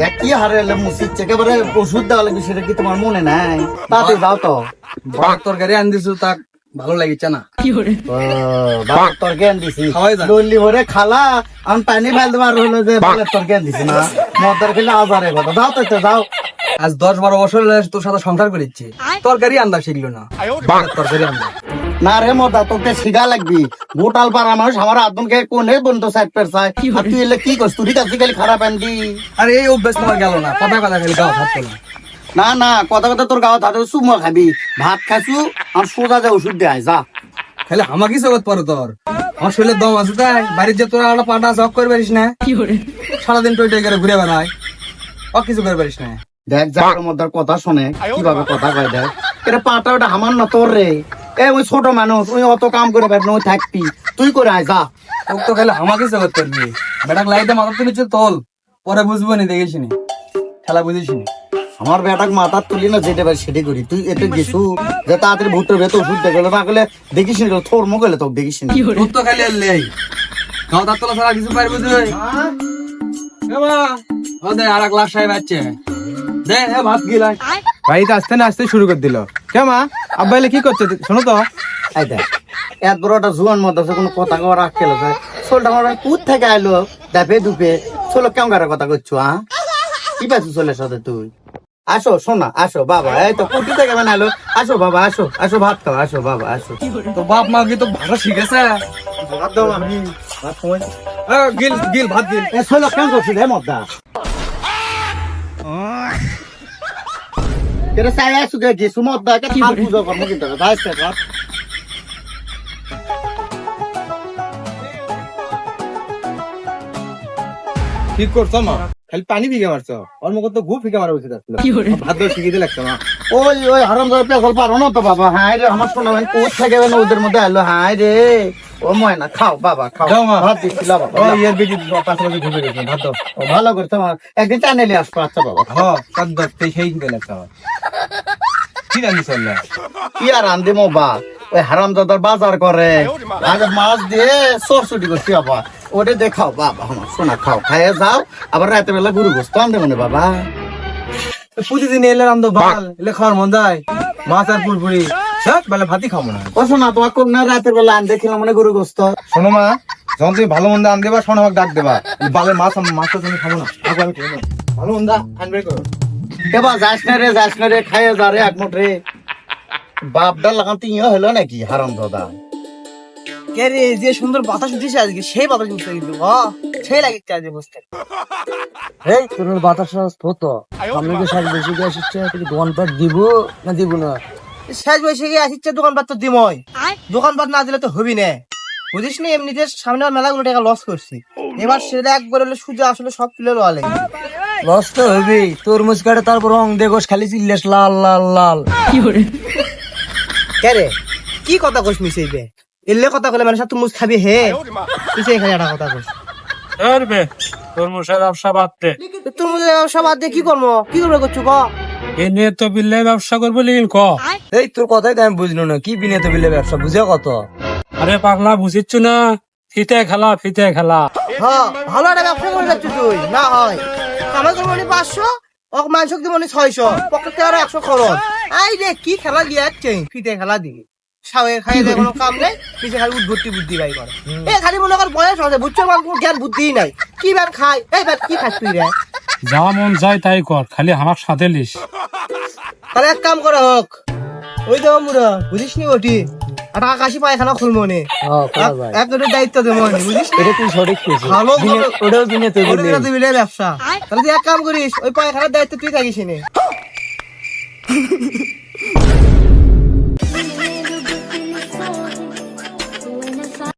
দেখ কি হারে এলে মুসিচ্ছে একেবারে ওষুধ দেওয়া লাগবে সেটা কি তোমার মনে নাই? তাতে যাও তো। ভাত তরকারি আন দিছো তাক ভালো লাগিছে না। বাবার তরকারি দিছি। লল্লি ভরে খালা আমি পানি ফেলতে পারব হলো যে তরকারি দিছি না। মদের খেলে আজারে কথা। যাও তো যাও। আজ দশ বারো বছর হলে তোর সাথে সংসার করেছি তরকারি আন্দা শিখলো না। তরকারি আন্দা না রে মদা তোকে শিখা লাগবি। গোটাল পাড়া মানুষ আমার আদমকে কোনে বন্ধু সাইড পের চাই আর তুই এলে কি করছ তুই কাছে খালি খারাপ আনবি। আরে এই অভ্যাস তোমার গেল না। কথা কথা খালি গাও ভাত না না কথা কথা তোর গাওয়া খাবি। ভাত খাইছু আর সোজা যা ওষুধ দেয় যা। খালি আমাকে জগৎ পারো তোর? আমার দম আছে তাই। বাড়ির যে তোরা একটা পাটা জক করে পারিস না। সারাদিন টই টই করে ঘুরে বেড়ায়। ও কিছু করে পারিস না। দেখ যার মধ্যে কথা শোনে কীভাবে কথা কয় দেখ। এটা পাটা ওটা আমার না তোর রে। এ ওই ছোট মানুষ ওই অত কাম করে বেড়ানো ওই থাকবি। তুই করে আয় যা। তোকে তো খালি আমাকে জগৎ করবি। বেটাক লাইতে মাথা তুলিছে তোল পরে বুঝব নি দেখিস নি খেলা বুঝিস নি? আমার বেটাক মাথা তুলি না যেটা পারি সেটাই করি। তুই এতে গেছু যে তাড়াতাড়ি ভুট্টোর ভেতর ওষুধ না গেলে দেখিস নি থোর মুখ গেলে তো দেখিস নি তোর তো খালি লেই। গাও তার তোলা ছাড়া কিছু পারবি তুই? দে আর এক লাখ সাহেব আছে। দে এ ভাত গিলাই বাড়িতে আসতে না আসতে শুরু করে দিল। কে মা? আব্বা এলে কি করছে? শোনো তো। এত বড় একটা জুয়ান মধ্যে আছে, কোনো কথা কওয়ার আক্কেল আছে ছোলটা আমার কুত থেকে আইলো? দাপে দুপে। ছোলো কেমন করে কথা করছ হ্যাঁ কি পাইছো ছোলের সাথে তুই? আসো শোনা আসো বাবা। এই তো কুটি থেকে বানালো। আসো বাবা আসো আসো ভাত খাও আসো বাবা আসো। তো বাপ মা কি তো ভাষা শিখেছে? ভাত দাও আমি। ভাত সময় গিল গিল ভাত গিল। এ ছোলো কেমন করছিস হে মদ্দা কেরে চাই আসু গে? গেছু মদ্দা কে থাল পুজো কর্ম কিন্তু যাইস কে ভাত ঠিক করছ মা। খালি পানি ফিকে মারছো ওর মুখ তো গু ফিকে মারা আসছিল ভাত দিয়ে শিখিয়ে দিলে মা ওই ওই হারাম ধরে পেছল পারো না তো বাবা। হাই রে আমার শোনা ভাই কোথ থেকে না ওদের মধ্যে আলো হাই রে ও ময়না খাও বাবা খাও। দাও মা। ভাত দিচ্ছিল বাবা। ও ইয়ের বেটি পাশাপাশি ঘুরে গেছে ভাত ও, ভালো করছে আমার একদিন টানেলে আসব আচ্ছা বাবা। হ্যাঁ কাদ দাও সেই সেই গেলে খাওয়া মাছ দিয়ে দেখাও খাও। খাইয়ে আবার বেলা গুরু এলে বাল, এলে মন মাছ আর বেলা শোনা না। রাতের বেলা মানে শোনো মা তুমি ভালো মন্দ আন দেবা শোনো ডাক দেবা। বালের মাছ মাছ তুমি খাব না। ভালো মন্দ আনবে কেবা যাস না রে যাস না রে খাইয়ে যা রে এক রে। বাপডা লাগান তিনিও হলো নাকি হারাম দাদা? কে রে যে সুন্দর বাতাস উঠেছে আজকে সেই বাতাস উঠছে কিন্তু ও সেই লাগে আজকে বসতে। এই তোর বাতাস হতো সামনে তো শেষ বৈশাখী আসছে তুই দোকানপাট দিব না দিব না? শেষ বৈশাখী আসছে দোকানপাট তো দিমই। দোকানপাট না দিলে তো হবি না। বুঝিস নি এমনিতে সামনে মেলাগুলো টাকা লস করছি। এবার সেটা একবার হলে সুজা আসলে সব তুলে লওয়া লাগে লস তো হবি তরমুজ কাটে তারপর রং দেখোস খালি চিল্লেস লাল লাল লাল। কে রে? কি কথা কইস মিশাইবে এলে কথা কলে মানে তরমুজ খাবি হে। মিশাই খালি একটা কথা কইস। ধরবে তরমুজের ব্যবসা বাদতে তরমুজের ব্যবসা বাদ কি করব? কি করবে করছ ক? এ নিয়ে তো বিল্লে ব্যবসা করব লিখিল ক? এই তোর কথাই তো আমি বুঝলো না। কি বিনিয়োগ বিলে ব্যবসা বুঝে কত? আরে পাগলা বুঝিচ্ছ না? ফিতে খেলা ফিতে খেলা। হ্যাঁ ভালো একটা ব্যবসা করে যাচ্ছ তুই না হয়। কামাই করব নি পাঁচশো ওক মাংস দিব নি ছয়শো পকেটে আরও একশো খরচ। আই রে কি খেলা দিয়ে যাচ্ছে ফিতে খেলা দিকে সাওয়ে খাই দেয় কোনো কাম নেই। পিছে খালি উদ্ভুতি বুদ্ধি বাই করে। এ খালি মনে কর বয়স আছে বুঝছ আমার কোনো জ্ঞান বুদ্ধি নাই। কি ব্যান খাই? এই ব্যান কি খাস তুই রে? যা মন যায় তাই কর খালি আমার সাথে লিস। তাহলে এক কাম করা হোক। ওই তো মুরা বুঝিস নি ওটি একটা আকাশি পায়খানা খুলবো নে। এক দুটো দায়িত্ব দেবো বুঝিস? এটা তুই সঠিক ভালো ওটাও দিনে তুই বললি ব্যবসা। তাহলে তুই এক কাম করিস ওই পায়খানার দায়িত্ব তুই থাকিস নে।